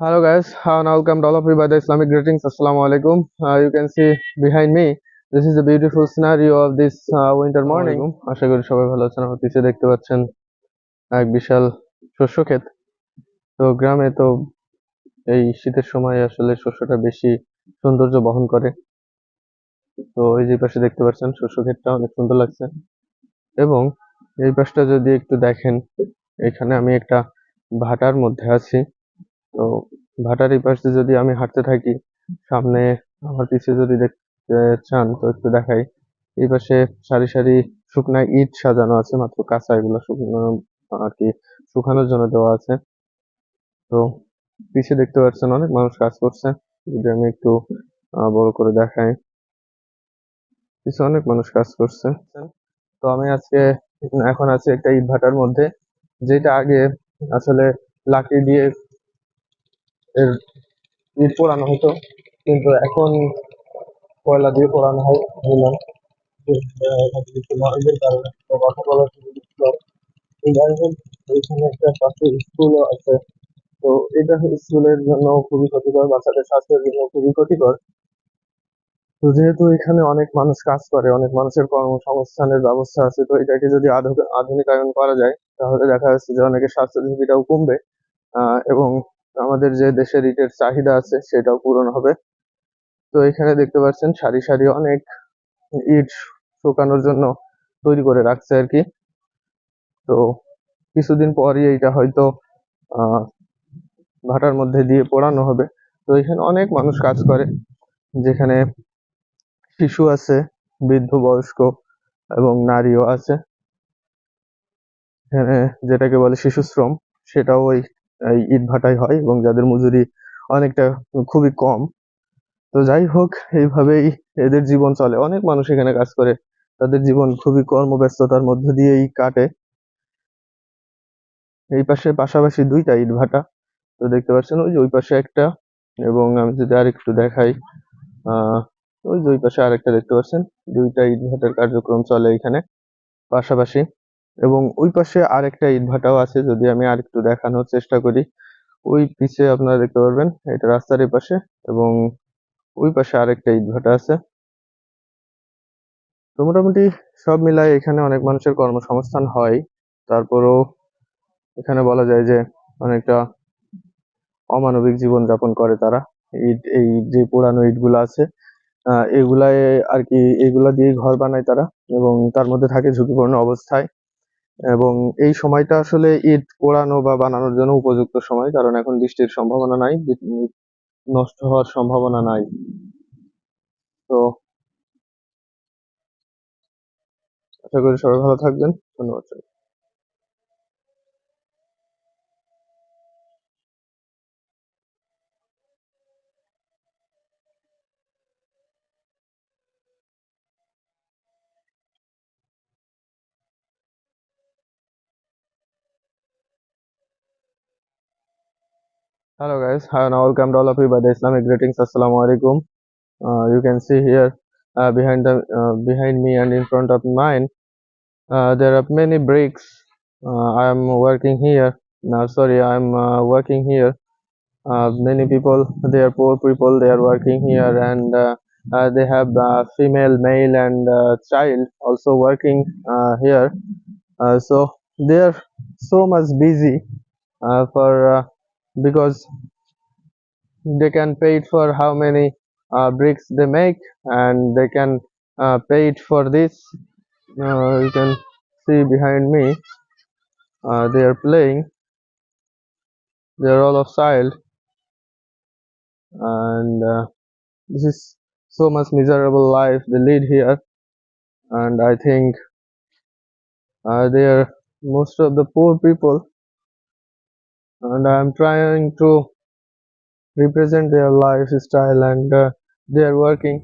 Hello guys, uh, now welcome to all of you by the Islamic greetings. Assalamu alaikum. Uh, you can see behind me, this is the beautiful scenario of this uh, winter morning. আশা করি সবাই ভালো আছেন আমার পিছিয়ে দেখতে পাচ্ছেন এক বিশাল শস্য ক্ষেত তো গ্রামে তো এই শীতের সময় আসলে শস্যটা বেশি সৌন্দর্য বহন করে তো এই যে পাশে দেখতে পাচ্ছেন শস্য ক্ষেতটা অনেক সুন্দর লাগছে এবং এই পাশটা যদি একটু দেখেন এখানে আমি একটা ভাটার মধ্যে আছি তো ভাটার এই পাশে যদি আমি হাঁটতে থাকি, সামনে আমার পিছে যদি দেখতে চান, তো একটু দেখাই। এই পাশে সারি সারি শুকনা ইট সাজানো আছে, মাত্র কাঁচা এগুলো শুকনো আর কি, শুকানোর জন্য দেওয়া আছে। তো পিছে দেখতে পাচ্ছেন অনেক মানুষ কাজ করছে, যদি আমি একটু বড় করে দেখাই। পিছে অনেক মানুষ কাজ করছে। তো আমি আজকে, এখন আছি একটা ইট ভাটার মধ্যে, যেটা আগে আসলে লাকড়ি দিয়ে এর ইট পোড়ানো হতো। কিন্তু এখন কয়লা দিয়ে পোড়ানো হয় কথা বলার একটা আছে। তো এটা জন্য খুবই ক্ষতিকর, বাচ্চাদের খুবই ক্ষতিকর। তো যেহেতু এখানে অনেক মানুষ কাজ করে, অনেক মানুষের কর্মসংস্থানের ব্যবস্থা আছে, তো এটাকে যদি আধু- আধুনিকায়ন করা যায়, তাহলে দেখা যাচ্ছে যে অনেকের স্বাস্থ্য ঝুঁকিটাও কমবে এবং আমাদের যে দেশের ইটের চাহিদা আছে, সেটাও পূরণ হবে। তো এখানে দেখতে পাচ্ছেন, সারি সারি অনেক ইট শুকানোর জন্য তৈরি করে রাখছে আর কি। তো কিছুদিন পরই এইটা হয়তো ভাটার মধ্যে দিয়ে পোড়ানো হবে। তো এখানে অনেক মানুষ কাজ করে, যেখানে শিশু আছে, বৃদ্ধ বয়স্ক এবং নারীও আছে। এখানে যেটাকে বলে শিশু শ্রম সেটাও ওই ইট ভাটাই হয় এবং যাদের মজুরি অনেকটা খুবই কম। তো যাই হোক, এইভাবেই এদের জীবন চলে। অনেক মানুষ এখানে কাজ করে। তাদের জীবন খুবই কর্মব্যস্ততার মধ্য দিয়েই কাটে। এই পাশে পাশাপাশি দুইটা ইট ভাটা তো দেখতে পাচ্ছেন, ওই যে ওই পাশে একটা এবং আমি যদি আরেকটু দেখাই আহ ওই যে ওই পাশে আরেকটা দেখতে পাচ্ছেন, দুইটা ইট ভাটার কার্যক্রম চলে এখানে। পাশাপাশি এবং ওই পাশে আরেকটা ইট ভাটাও আছে, যদি আমি আরেকটু দেখানোর চেষ্টা করি। ওই পিছে আপনারা দেখতে পারবেন, এটা রাস্তার এই পাশে এবং ওই পাশে আরেকটা ইট ভাটা আছে। তো মোটামুটি সব মিলাই এখানে অনেক মানুষের কর্মসংস্থান হয়। তারপরেও এখানে বলা যায় যে অনেকটা অমানবিক জীবন যাপন করে তারা। ইট, এই যে পুরানো ইটগুলো আছে এগুলায় আর কি, এগুলা দিয়ে ঘর বানায় তারা এবং তার মধ্যে থাকে ঝুঁকিপূর্ণ অবস্থায়। এবং এই সময়টা আসলে ইট পোড়ানো বা বানানোর জন্য উপযুক্ত সময়, কারণ এখন বৃষ্টির সম্ভাবনা নাই নষ্ট হওয়ার সম্ভাবনা নাই। তো আশা করি সবাই ভালো থাকবেন। ধন্যবাদ Hello guys, hi now welcome to all of you by the Islamic greetings. Assalamu alaikum. Uh, you can see here uh, behind the uh, behind me and in front of mine, uh, there are many bricks. Uh, I am working here. No, sorry, I am uh, working here. Many people, they are poor people. They are working here, and they have female, male, and child also working here. So they are so much busy for because they can pay it for how many uh, bricks they make and they can uh, pay it for this. Uh, you can see behind me uh, they are playing. They are all of child. And uh, this is so much miserable life they lead here. And i think uh, they are most of the poor people and i am trying to represent their lifestyle and uh, they are working